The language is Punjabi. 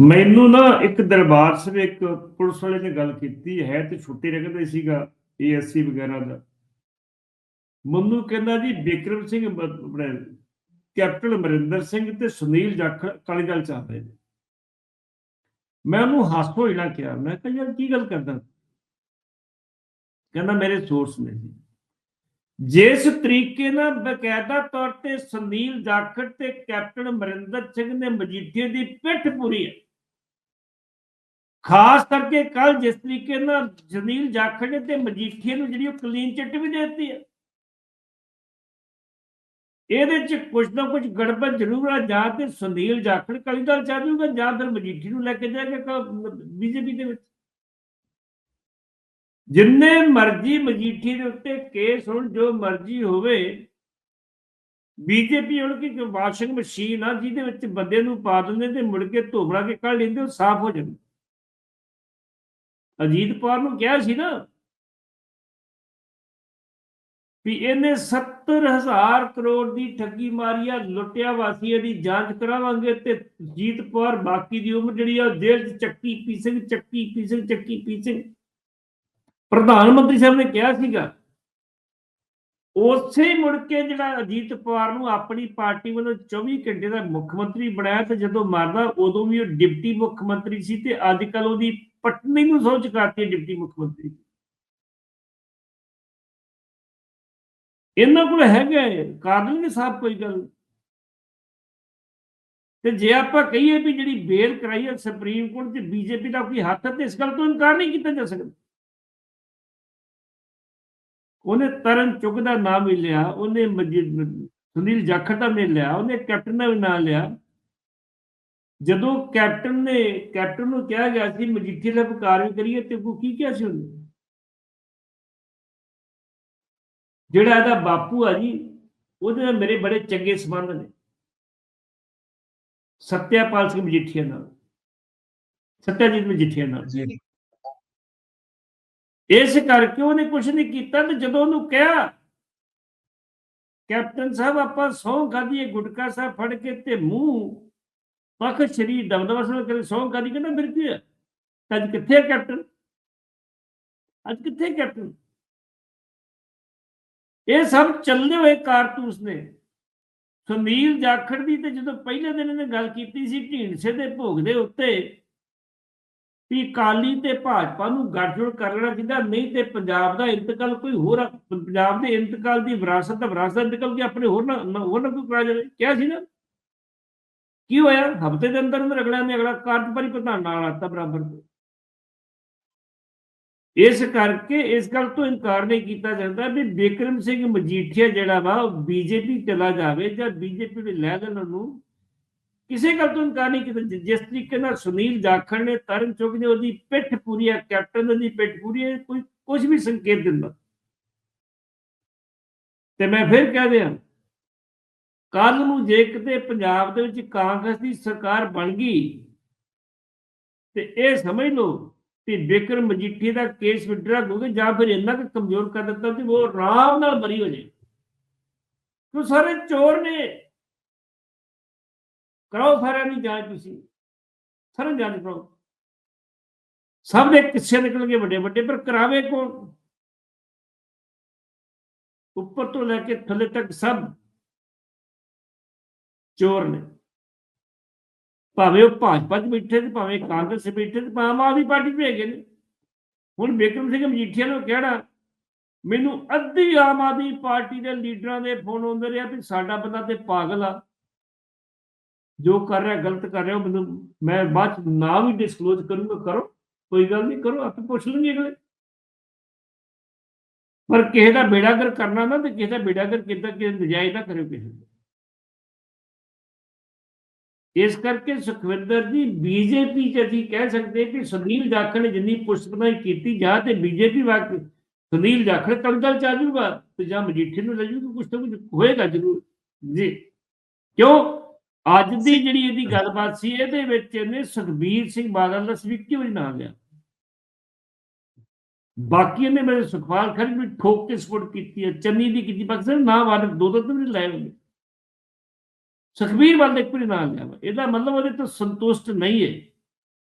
ਮੈਨੂੰ ਨਾ ਇੱਕ ਦਰਬਾਰ ਸਾਹਿਬ, ਇੱਕ ਪੁਲਿਸ ਵਾਲੇ ਨੇ ਗੱਲ ਕੀਤੀ, ਹੈ ਤੇ ਛੁੱਟੀ ਰੱਖਦੇ ਸੀਗਾ ਏਐਸਸੀ ਵਗੈਰਾ ਦਾ। ਮੈਨੂੰ ਕਹਿੰਦਾ ਜੀ ਬਿਕਰਮ ਸਿੰਘ ਆਪਣੇ ਕੈਪਟਨ ਅਮਰਿੰਦਰ ਸਿੰਘ ਤੇ ਸੁਨੀਲ ਜਾਖੜ ਅਕਾਲੀ ਦਲ ਚ ਆ ਰਹੇ ਨੇ। ਮੈਂ ਉਹਨੂੰ ਹਾਸੋ ਹੀ ਨਾ ਕਿਹਾ। ਮੈਂ ਕਿਹਾ, ਯਾਰ ਕੀ ਗੱਲ ਕਰਦਾ? ਕਹਿੰਦਾ, ਮੇਰੇ ਸੋਰਸ ਨੇ ਜੀ। ਜਿਸ ਤਰੀਕੇ ਨਾਲ ਬਕਾਇਦਾ ਤੌਰ ਤੇ ਸੁਨੀਲ ਜਾਖੜ ਤੇ ਕੈਪਟਨ ਅਮਰਿੰਦਰ ਸਿੰਘ ਨੇ ਮਜੀਠੀਏ ਦੀ ਪਿੱਠ ਪੂਰੀ ਹੈ। ਖਾਸ ਕਰਕੇ ਕੱਲ ਜਿਸ ਤਰੀਕੇ ਨਾਲ ਸੁਨੀਲ ਜਾਖੜ ਤੇ ਮਜੀਠੀਏ ਨੂੰ ਜਿਹੜੀ ਉਹ ਕਲੀਨ ਚਿੱਟ ਵੀ ਦੇ ਦਿੱਤੀ ਹੈ। ਇਹਦੇ ਚ ਕੁਝ ਨਾ ਕੁਝ ਗੜਬੜ ਜ਼ਰੂਰ ਆ, ਜਾਂ ਤੇ ਸੁਨੀਲ ਜਾਖੜ ਕਲੀ ਦਲ ਚਾ ਜਾਊਗਾ ਜਾਂ ਫਿਰ ਮਜੀਠੀ ਨੂੰ ਲੈ ਕੇ ਜਾਏਗਾ ਬੀਜੇਪੀ ਦੇ ਵਿੱਚ। ਜਿੰਨੇ ਮਰਜ਼ੀ ਮਜੀਠੀ ਦੇ ਉੱਤੇ ਕੇਸ ਹੋਣ, ਜੋ ਮਰਜ਼ੀ ਹੋਵੇ, ਬੀਜੇਪੀ ਹੁਣ ਕੀ ਵਾਸ਼ਿੰਗ ਮਸ਼ੀਨ ਆ, ਜਿਹਦੇ ਵਿੱਚ ਬੰਦੇ ਨੂੰ ਪਾ ਦਿੰਦੇ ਤੇ ਮੁੜ ਕੇ ਧੋਬੜਾ ਕੇ ਕੱਢ ਲੈਂਦੇ, ਉਹ ਸਾਫ਼ ਹੋ ਜਾਂਦਾ। ਅਜੀਤ ਪਵਾਰ ਨੂੰ ਕਿਹਾ ਸੀ ਨਾ ਵੀ ਇਹਨੇ 70000 ਕਰੋੜ ਦੀ ਠੱਗੀ ਮਾਰੀ ਆ, ਲੁੱਟਿਆ ਵਾਸੀਆਂ ਦੀ ਜਾਂਚ ਕਰਾਵਾਂਗੇ ਤੇ ਜੀਤ ਪਵਾਰ ਬਾਕੀ ਦੀ ਉਮਰ ਜਿਹੜੀ ਆ, ਉਹ ਜੇਲ੍ਹ 'ਚ ਚੱਕੀ ਪੀਸਿੰਗ ਚੱਕੀ ਪੀਸਿੰਗ ਚੱਕੀ ਪੀਸਿੰਗ ਪ੍ਰਧਾਨ ਮੰਤਰੀ ਸਾਹਿਬ ਨੇ ਕਿਹਾ ਸੀਗਾ ਉਸੇ ਹੀ ਮੁੜ ਕੇ ਜਿਹੜਾ ਅਜੀਤ ਪਵਾਰ ਨੂੰ ਆਪਣੀ ਪਾਰਟੀ ਵੱਲੋਂ 24 ਘੰਟੇ ਦਾ ਮੁੱਖ ਮੰਤਰੀ ਬਣਾਇਆ ਤੇ ਜਦੋਂ ਮਰਦਾ ਉਦੋਂ ਵੀ ਉਹ ਡਿਪਟੀ ਮੁੱਖ ਮੰਤਰੀ ਸੀ ਤੇ ਅੱਜ ਕੱਲ ਉਹਦੀ ਪਟਨੀ ਨੂੰ ਸਹੁੰ ਚੁਕਾਤੀ ਡਿਪਟੀ ਮੁੱਖ ਮੰਤਰੀ। ਇਹਨਾਂ ਕੋਲ ਹੈਗਾ ਹੈ, ਕਰ ਸਾਹਿਬ ਕੋਈ ਗੱਲ। ਤੇ ਜੇ ਆਪਾਂ ਕਹੀਏ ਵੀ ਜਿਹੜੀ ਬੇਲ ਕਰਾਈ ਹੈ ਸੁਪਰੀਮ ਕੋਰਟ ਤੇ ਬੀਜੇਪੀ ਦਾ ਕੋਈ ਹੱਥ ਹੈ ਤੇ ਇਸ ਗੱਲ ਤੋਂ ਇਨਕਾਰ ਨਹੀਂ ਕੀਤਾ ਜਾ ਸਕਦਾ। ਉਹਨੇ ਤਰਨ ਚੁੱਗ ਦਾ ਨਾਮ ਵੀ ਲਿਆ, ਉਹਨੇ ਸੁਨੀਲ ਜਾਖੜ ਦਾ ਨਾਮ ਲਿਆ, ਉਹਨੇ ਕੈਪਟਨ ਦਾ ਵੀ ਨਾਮ ਲਿਆ। ਜਦੋਂ ਕੈਪਟਨ ਨੇ, ਕੈਪਟਨ ਨੂੰ ਕਿਹਾ ਗਿਆ ਸੀ, ਮਜੀਠੀ ਦਾ ਕਾਰਵਾਈ ਕਰੀਏ ਤੇ ਉਹ ਕੀ ਕਿਹਾ ਸੀ ਉਹਨੇ? ਜਿਹੜਾ ਇਹਦਾ ਬਾਪੂ ਆ ਜੀ, ਉਹਦੇ ਨਾਲ ਮੇਰੇ ਬੜੇ ਚੰਗੇ ਸੰਬੰਧ ਨੇ। ਸਤਿਆਪਾਲ ਸਿੰਘ ਮਜੀਠੀਆ ਨਾਲ। ਸਤਿਆਜੀਤ ਮਜੀਠੀਆ ਨਾਲ। ਇਸ ਕਰਕੇ ਉਹਨੇ ਕੁਝ ਨਹੀਂ ਕੀਤਾ ਤੇ ਜਦੋਂ ਉਹਨੂੰ ਕਿਹਾ, ਕੈਪਟਨ ਸਾਹਿਬ, ਆਪਾਂ ਸਹੁੰ ਖਾਧੀਏ ਗੁਟਕਾ ਸਾਹਿਬ ਫੜ ਕੇ ਤੇ ਮੂੰਹ ਪੱਖ ਸ਼ਰੀ ਦਮਦਮਾ ਸਾਹਿਬ ਕਰੇ ਸਹੁੰ ਖਾਧੀ ਕਹਿੰਦਾ ਫਿਰ ਕੀ ਹੈ ਅੱਜ ਕਿੱਥੇ ਹੈ ਕੈਪਟਨ? ਅੱਜ ਕਿੱਥੇ ਕੈਪਟਨ? ਇਹ ਸਭ ਚੱਲਦੇ ਹੋਏ ਕਾਰਤੂਸ ਨੇ ਸੁਨੀਲ ਜਾਖੜ ਦੀ ਤੇ ਜਦੋਂ ਪਹਿਲੇ ਦਿਨ ਇਹਨੇ ਗੱਲ ਕੀਤੀ ਸੀ, ਢੀਂਡਸੇ ਦੇ ਭੋਗ ਦੇ ਉੱਤੇ ਵੀ ਕਾਲੀ ਤੇ ਭਾਜਪਾ ਨੂੰ ਗੱਠਜੋੜ ਕਰ ਲੈਣਾ ਚਾਹੀਦਾ, ਨਹੀਂ ਤੇ ਪੰਜਾਬ ਦਾ ਇੰਤਕਾਲ ਕੋਈ ਹੋਰ ਪੰਜਾਬ ਦੇ ਇੰਤਕਾਲ ਦੀ ਵਿਰਾਸਤ ਦਾ ਵਿਰਾਸਤ ਦਾ ਇੰਤਕਾਲ ਕੀ ਆਪਣੇ ਹੋਰ ਨਾ ਹੋਰ ਨਾ ਕੋਈ ਕਰਾ ਜਾਵੇ। ਕਿਹਾ ਸੀ ਨਾ? ਕੀ ਹੋਇਆ? ਹਫ਼ਤੇ ਦੇ ਅੰਦਰ ਅੰਦਰ ਅਗਲਾ ਨੇ ਅਗਲਾ ਕਾਰਜਪਾਰੀ ਪ੍ਰਧਾਨ ਨਾਲ ਆਤਾ ਬਰਾਬਰ ਇਸ ਕਰਕੇ ਇਸ ਗੱਲ ਤੋਂ ਇਨਕਾਰ ਨਹੀਂ ਕੀਤਾ ਜਾਂਦਾ ਵੀ ਬਿਕਰਮ ਸਿੰਘ ਮਜੀਠੀਆ ਜਿਹੜਾ ਵਾ, ਉਹ ਬੀਜੇਪੀ ਚਲਾ ਜਾਵੇ ਜਾਂ ਬੀਜੇਪੀ ਦੇ ਲੈ ਲੈਣ ਨੂੰ ਕਿਸੇ ਗੱਲ ਤੋਂ ਇਨਕਾਰ ਨਹੀਂ ਕੀਤਾ। ਜਿਸ ਤਰੀਕੇ ਨਾਲ ਸੁਨੀਲ ਜਾਖੜ ਨੇ ਤਰਨ ਚੁੱਕ ਨੇ ਉਹਦੀ ਪਿੱਠ ਪੂਰੀ ਹੈ ਕੈਪਟਨ ਦੀ ਪਿੱਠ ਪੂਰੀ ਹੈ ਕੋਈ ਕੁਝ ਵੀ ਸੰਕੇਤ ਦਿੰਦਾ। ਤੇ ਮੈਂ ਫਿਰ ਕਹਿ ਦਿਆਂ ਕੱਲ ਨੂੰ ਜੇ ਕਿਤੇ ਪੰਜਾਬ ਦੇ ਵਿੱਚ ਕਾਂਗਰਸ ਦੀ ਸਰਕਾਰ ਬਣ ਗਈ, ਤੇ ਇਹ ਸਮਝ ਲਓ ਕਿ ਬਿਕਰਮ ਮਜੀਠੀ ਦਾ ਕੇਸ ਵਿਡਰਾ ਹੋਵੇ ਜਾਂ ਫਿਰ ਇੰਨਾ ਕੁ ਕਮਜ਼ੋਰ ਕਰ ਦਿੱਤਾ ਕਿ ਉਹ ਆਰਾਮ ਨਾਲ ਬਰੀ ਹੋ ਜਾਏ। ਕਿਉਂ ਸਾਰੇ ਚੋਰ ਨੇ? ਕਰਾਓ ਸਾਰਿਆਂ ਦੀ ਜਾਂਚ ਤੁਸੀਂ ਸਾਰੇ ਜਾਂਚ ਕਰੋ ਸਭ ਦੇ ਕਿੱਸੇ ਨਿਕਲਣਗੇ ਵੱਡੇ ਵੱਡੇ, ਪਰ ਕਰਾਵੇ ਕੌਣ? ਉੱਪਰ ਤੋਂ ਲੈ ਕੇ ਥੱਲੇ ਤੱਕ ਸਭ ਚੋਰ ਨੇ। ਭਾਵੇਂ ਉਹ ਭਾਜਪਾ 'ਚ ਬੈਠੇ ਤੇ ਭਾਵੇਂ ਕਾਂਗਰਸ 'ਚ ਬੈਠੇ ਤੇ ਭਾਵੇਂ ਆਮ ਆਦਮੀ ਪਾਰਟੀ 'ਚ ਵੀ ਹੈਗੇ ਨੇ। ਹੁਣ ਬਿਕਰਮ ਸਿੰਘ ਮਜੀਠੀਆ ਨੂੰ ਕਿਹੜਾ? ਮੈਨੂੰ ਅੱਧੀ ਆਮ ਆਦਮੀ ਪਾਰਟੀ ਦੇ ਲੀਡਰਾਂ ਦੇ ਫੋਨ ਆਉਂਦੇ ਰਿਹਾ ਵੀ ਸਾਡਾ ਬੰਦਾ ਤੇ ਪਾਗਲ ਆ। ਜੋ ਕਰ ਰਿਹਾ, ਗਲਤ ਕਰ ਰਿਹਾ ਮੈਨੂੰ ਮੈਂ ਬਾਅਦ 'ਚ ਨਾਮ ਵੀ ਡਿਸਕਲੋਜ਼ ਕਰੂੰਗਾ, ਕਰੋ, ਕੋਈ ਗੱਲ ਨਹੀਂ, ਕਰੋ, ਆਪੇ ਪੁੱਛ ਲੈਣਗੇ ਅਗਲੇ। ਪਰ ਕਿਸੇ ਦਾ ਬੇੜਾਗਰ ਕਰਨਾ ਨਾ, ਤੇ ਕਿਸੇ ਦਾ ਬੇੜਾਗਰ ਕਿੱਦਾਂ ਕਿ ਨਜਾਇਜ਼ ਨਾ ਕਰਿਓ ਕਿਸੇ ਇਸ ਕਰਕੇ ਸੁਖਵਿੰਦਰ ਜੀ, ਬੀਜੇਪੀ ਚ ਅਸੀਂ ਕਹਿ ਸਕਦੇ ਕਿ ਸੁਨੀਲ ਜਾਖੜ ਨੇ ਜਿੰਨੀ ਪੁਸ਼ਤਨਾਈ ਕੀਤੀ ਜਾਂ, ਤੇ ਬੀਜੇਪੀ ਵਾਕ ਸੁਨੀਲ ਜਾਖੜ ਕੰਦਲ ਚ ਆ ਤੇ ਜਾਂ ਮਜੀਠੀ ਨੂੰ ਲੈ ਜਾਊਗਾ ਕੁਛ ਤਾਂ ਕੁਝ ਹੋਏਗਾ ਜ਼ਰੂਰ। ਜੀ। ਕਿਉਂ? ਅੱਜ ਦੀ ਜਿਹੜੀ ਇਹਦੀ ਗੱਲਬਾਤ ਸੀ, ਇਹਦੇ ਵਿੱਚ ਇਹਨੇ ਸੁਖਬੀਰ ਸਿੰਘ ਬਾਦਲ ਦਾ ਸਵੀਕੀ ਵੀ ਨਾ ਲਿਆ? ਬਾਕੀ ਇਹਨੇ ਮੇਰੇ ਸੁਖਪਾਲ ਖਰੀ ਵੀ ਠੋਕ ਕੇ ਸਪੋਰਟ ਕੀਤੀ ਹੈ, ਚੰਨੀ ਦੀ ਕੀਤੀ ਬਕਸਰ ਨਾ ਵਾਰ ਦੋ ਦੋ ਤਿੰਨ ਲਾਏ ਹੋਏ ਸੁਖਬੀਰ ਬਾਦਲ ਇੱਕ ਵਾਰੀ ਨਾ ਲਿਆ ਵਾ। ਇਹਦਾ ਮਤਲਬ ਉਹਦੇ ਤੋਂ ਸੰਤੁਸ਼ਟ ਨਹੀਂ ਹੈ।